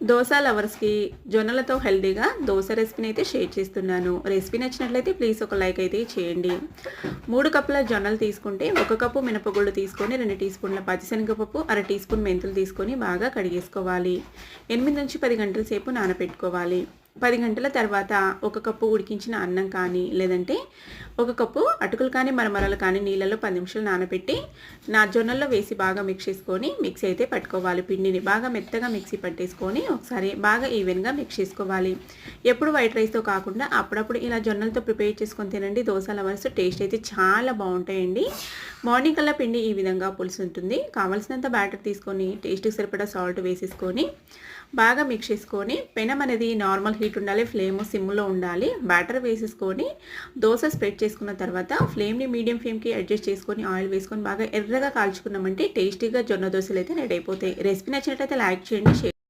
దోశ లవర్స్కి జొన్నలతో హెల్దీగా దోశ రెసిపీని అయితే షేర్ చేస్తున్నాను. రెసిపీ నచ్చినట్లయితే ప్లీజ్ ఒక లైక్ అయితే చేయండి. మూడు కప్పుల జొన్నలు తీసుకుంటే ఒక కప్పు మినపగుళ్ళు తీసుకొని రెండు టీ స్పూన్ల పచ్చిశనగపప్పు అర టీ స్పూన్ మెంతులు తీసుకొని బాగా కడిగేసుకోవాలి. ఎనిమిది నుంచి పది గంటల సేపు నానబెట్టుకోవాలి పది గంటల తర్వాత ఒక కప్పు ఉడికించిన అన్నం కానీ లేదంటే ఒక కప్పు అటుకులు కానీ మరమరలు కానీ నీళ్ళలో పది నిమిషాలు నానబెట్టి నా జొన్నల్లో వేసి బాగా మిక్స్ చేసుకొని మిక్సీ అయితే పట్టుకోవాలి. పిండిని బాగా మెత్తగా మిక్సీ పట్టేసుకొని ఒకసారి బాగా ఈవెన్గా మిక్స్ చేసుకోవాలి. ఎప్పుడు వైట్ రైస్తో కాకుండా అప్పుడప్పుడు ఇలా జొన్నలతో ప్రిపేర్ చేసుకొని తినండి. దోశ లవర్స్ టేస్ట్ అయితే చాలా బాగుంటాయండి. మార్నింగ్ కల్లా పిండి ఈ విధంగా పులుసు ఉంటుంది కావాల్సినంత బ్యాటర్ తీసుకొని టేస్ట్కి సరిపడా సాల్ట్ వేసేసుకొని బాగా మిక్స్ చేసుకొని పెనం అనేది నార్మల్ హీట్ ఉండాలి ఫ్లేమ్ సిమ్లో ఉండాలి. బ్యాటర్ వేసేసుకొని దోశ స్ప్రెడ్ చేసుకున్న తర్వాత ఫ్లేమ్ని మీడియం ఫ్లేమ్కి అడ్జస్ట్ చేసుకొని ఆయిల్ వేసుకొని బాగా ఎర్రగా కాల్చుకున్నామంటే టేస్టీగా జొన్న దోశలు అయితే రెడీ అయిపోతాయి. రెసిపీ నచ్చినట్లయితే లైక్ చేయండి